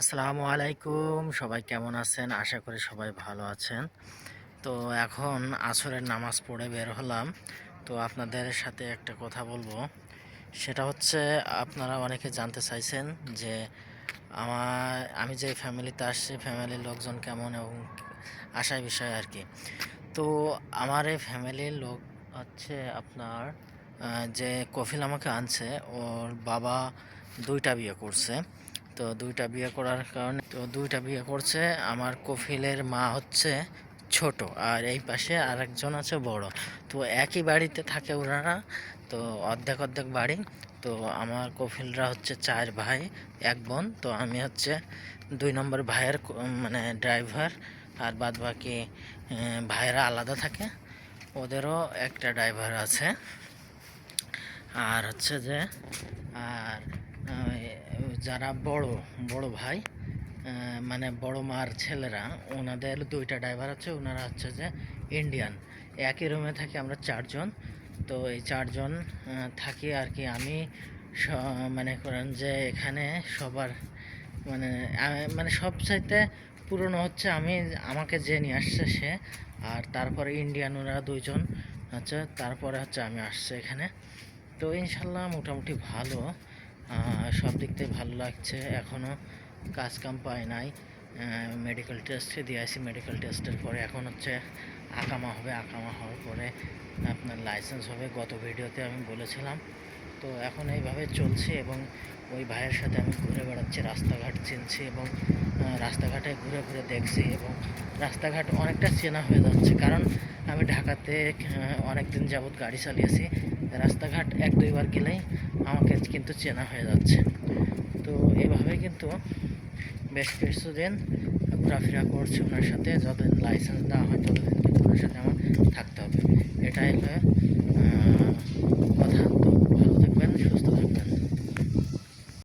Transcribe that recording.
আসসালামু আলাইকুম। সবাই কেমন আছেন? আশা করি সবাই ভালো আছেন। তো এখন আসরের নামাজ পড়ে বের হলাম। তো আপনাদের সাথে একটা কথা বলব। সেটা হচ্ছে, আপনারা অনেকে জানতে চাইছেন যে আমার, আমি যে ফ্যামিলিতে আসছি, ফ্যামিলির লোকজন কেমন এবং আশায় বিষয় আর কি। তো আমার এই ফ্যামিলির লোক হচ্ছে আপনার যে কফিল আমাকে আনছে, ওর বাবা দুইটা বিয়ে করছে। তো দুইটা বিয়ে করার কারণে তো দুইটা বিয়ে করছে। আমার কফিলের মা হচ্ছে ছোট আর এই পাশে আরেকজন আছে বড়। তো একই বাড়িতে থাকে ওনারা, তো অর্ধেক অর্ধেক বাড়ি। তো আমার কফিলরা হচ্ছে চার ভাই, এক বোন। তো আমি হচ্ছে দুই নম্বর ভাইয়ের মানে ড্রাইভার আর বাদ বাকি ভাইয়েরা আলাদা থাকে। ওদেরও একটা ড্রাইভার আছে। আর হচ্ছে যে, আর যারা বড় বড় ভাই মানে বড় মার ছেলেরা, ওনাদের দুইটা ড্রাইভার আছে, ওনারা হচ্ছে যে ইন্ডিয়ান একই রুমে থাকি আমরা চারজন। তো এই চারজন থাকি আর কি আমি মানে করেন যে এখানে সবার মানে মানে সব চাইতে পুরনো হচ্ছে আমি, আমাকে যে নিয়ে আসছে সে, আর তারপরে ইন্ডিয়ান ওনারা দুইজন আচ্ছা তারপরে হচ্ছে আমি আসছে এখানে। তো ইনশাল্লাহ মোটামুটি ভালো। সব দিক থেকে ভালো লাগছে। এখনও কাজ কাম পাই নাই মেডিকেল টেস্ট দিয়ে আসি। মেডিকেল টেস্টের পরে এখন হচ্ছে আকামা হবে। আকামা হওয়ার পরে আপনার লাইসেন্স হবে। গত ভিডিওতে আমি বলেছিলাম। তো এখন এইভাবে চলছে এবং ওই ভাইয়ের সাথে আমি ঘুরে বেড়াচ্ছি। রাস্তাঘাট চিনছি এবং রাস্তাঘাটে ঘুরে ঘুরে দেখছি এবং রাস্তাঘাট অনেকটা চেনা হয়ে যাচ্ছে। কারণ আমি ঢাকাতে অনেক দিন যাবৎ গাড়ি চালিয়েছি। রাস্তাঘাট এক দুইবার গেলেই আমাকে কিন্তু চেনা হয়ে যাচ্ছে। তো এভাবে কিন্তু বেশ কিছুদিন ঘোরাফেরা করছে ওনার সাথে, যতদিন লাইসেন্স দেওয়া হয় ততদিন।